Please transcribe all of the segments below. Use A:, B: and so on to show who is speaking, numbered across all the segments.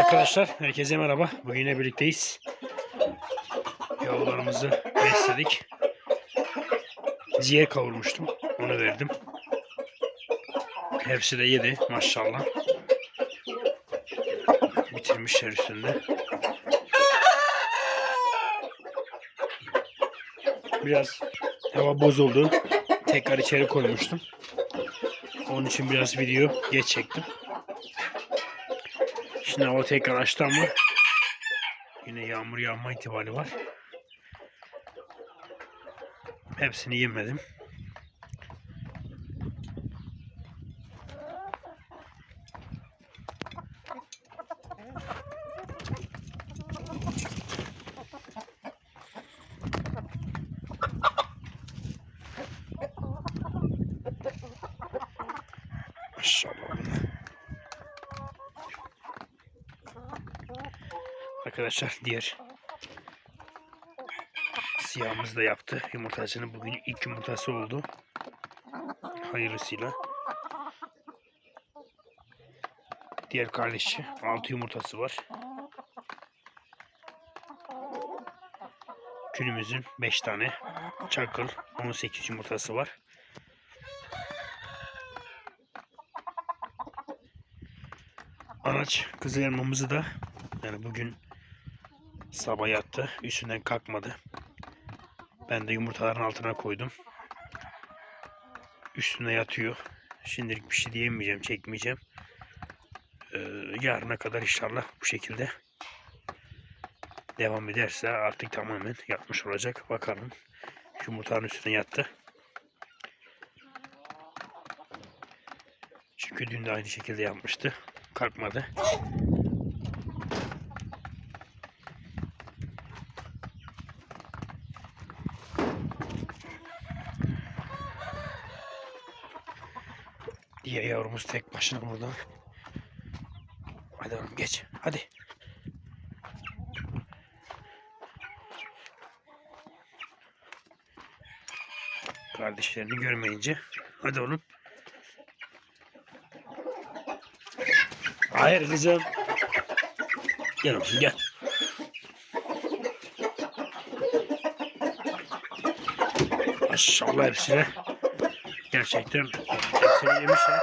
A: Arkadaşlar herkese merhaba. Bugün yine birlikteyiz. Yavrularımızı besledik. Ciğer kavurmuştum. Onu verdim. Hepsi de yedi maşallah. Bitirmişler üstünde. Biraz hava bozuldu. Tekrar içeri koymuştum. Onun için biraz video geç çektim. Şimdi hava tekrar açtı ama yine yağmur yağma ihtimali var. Hepsini yemedim. Arkadaşlar diğer siyahımız da yaptı yumurtasını. Bugün ilk yumurtası oldu. Hayırlısıyla. Diğer kardeşi 6 yumurtası var. Külümüzün 5 tane. Çakıl 18 yumurtası var. Anaç kızıl elmamızı da yani bugün sabah yattı. Üstünden kalkmadı. Ben de yumurtaların altına koydum. Üstüne yatıyor. Şimdilik bir şey diyemeyeceğim, çekmeyeceğim. Ee, yarına kadar inşallah bu şekilde devam ederse artık tamamen yatmış olacak. Bakalım. Yumurtanın üstüne yattı. Çünkü dün de aynı şekilde yapmıştı. Kalkmadı. Diye yavrumuz tek başına burada. Hadi oğlum geç. Hadi. Kardeşlerini görmeyince. Hadi oğlum. Hayır kızım. Gel oğlum gel. Maşallah hepsine. Gerçekten hepsini yemişler.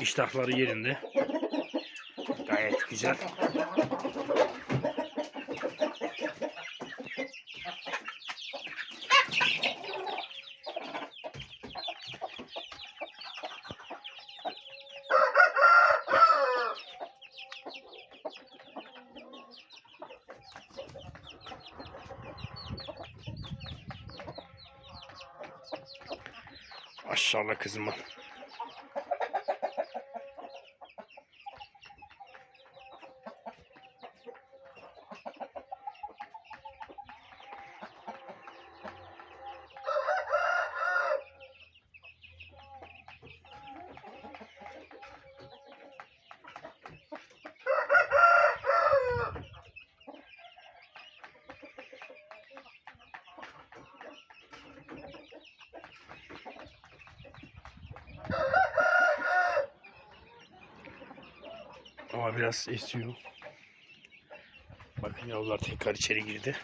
A: İştahları yerinde. Gayet güzel. Maşallah kızıma. Biraz esiyor. Bakın yavrular tekrar içeri girdi.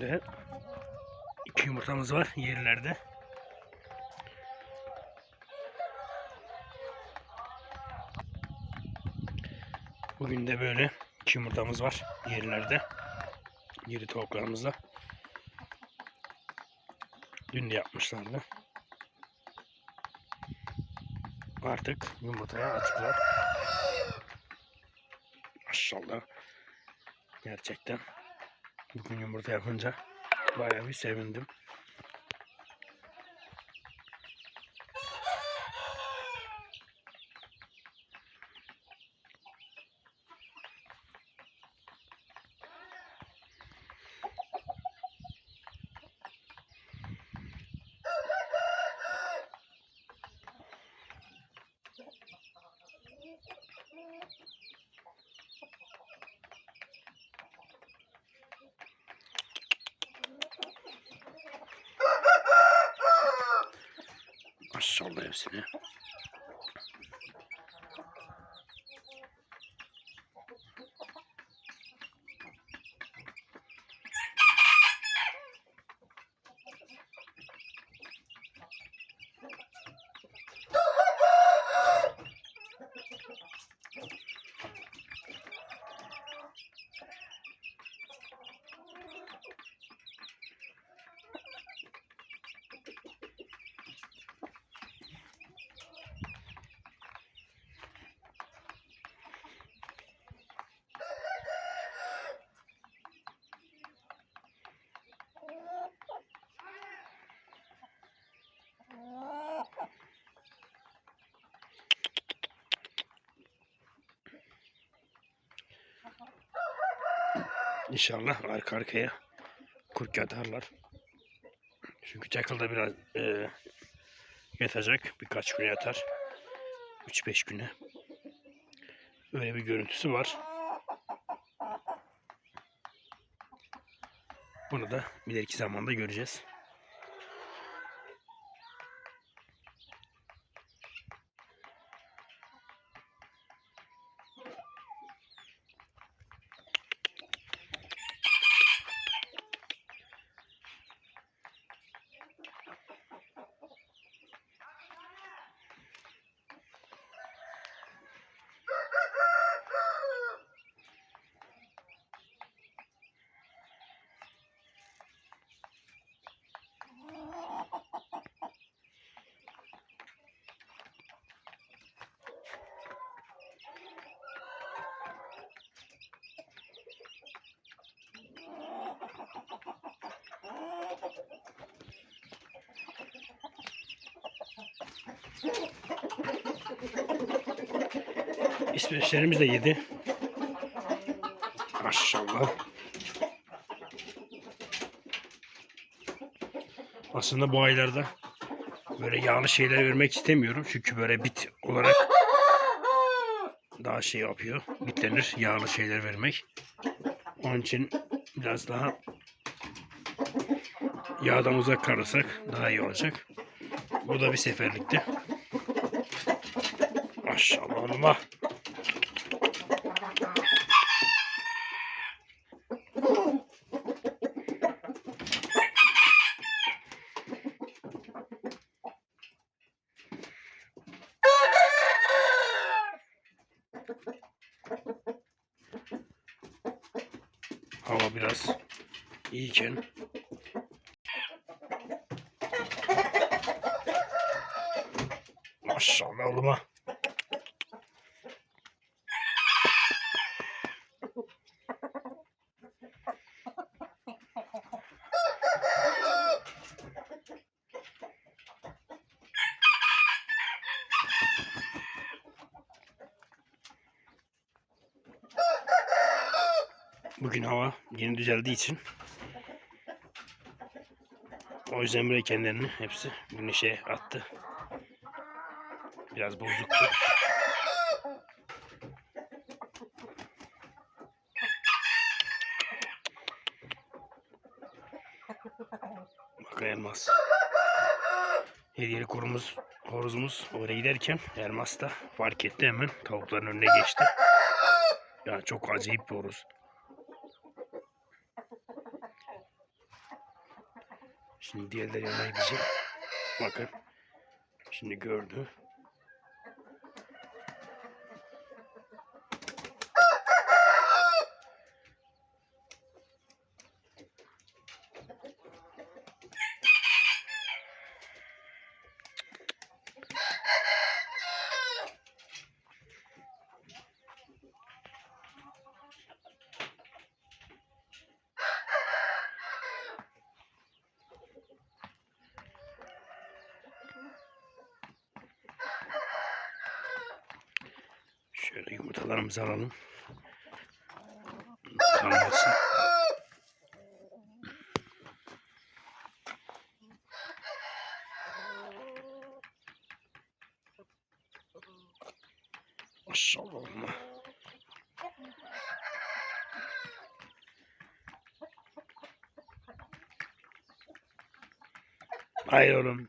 A: De iki yumurtamız var yerlerde. Bugün de böyle iki yumurtamız var yerlerde. Yeri tavuklarımızda. Dün de yapmışlardı. Artık yumurtaya açıklar. Maşallah. Gerçekten bugün yumurta yapınca bayağı bir sevindim. Maşallah hepsine. İnşallah arka arkaya kurt yatarlar. Çünkü Çakıl da biraz e, yatacak. Birkaç gün yatar. 3-5 güne. Öyle bir görüntüsü var. Bunu da ileriki zamanda göreceğiz. İsveçlerimiz de yedi. Maşallah. Aslında bu aylarda böyle yağlı şeyler vermek istemiyorum. Çünkü böyle bit olarak daha şey yapıyor. Bitlenir yağlı şeyler vermek. Onun için biraz daha yağdan uzak kalırsak daha iyi olacak. Bu da bir seferlikti. Maşallah Allah. Hava biraz iyiyken Maşallah oğluma. Bugün hava yeni düzeldiği için o yüzden buraya kendilerini hepsi güneşe attı. Biraz bozuktu. Bak elmas. Hediyeli kurumuz, horozumuz oraya giderken elmas da fark etti hemen. Tavukların önüne geçti. Ya çok acayip bir horoz. Şimdi diğerleri yanına gidecek. Bakın. Şimdi gördü. Yumurtalarımızı alalım. Kalmasın. Maşallah. Oğlum.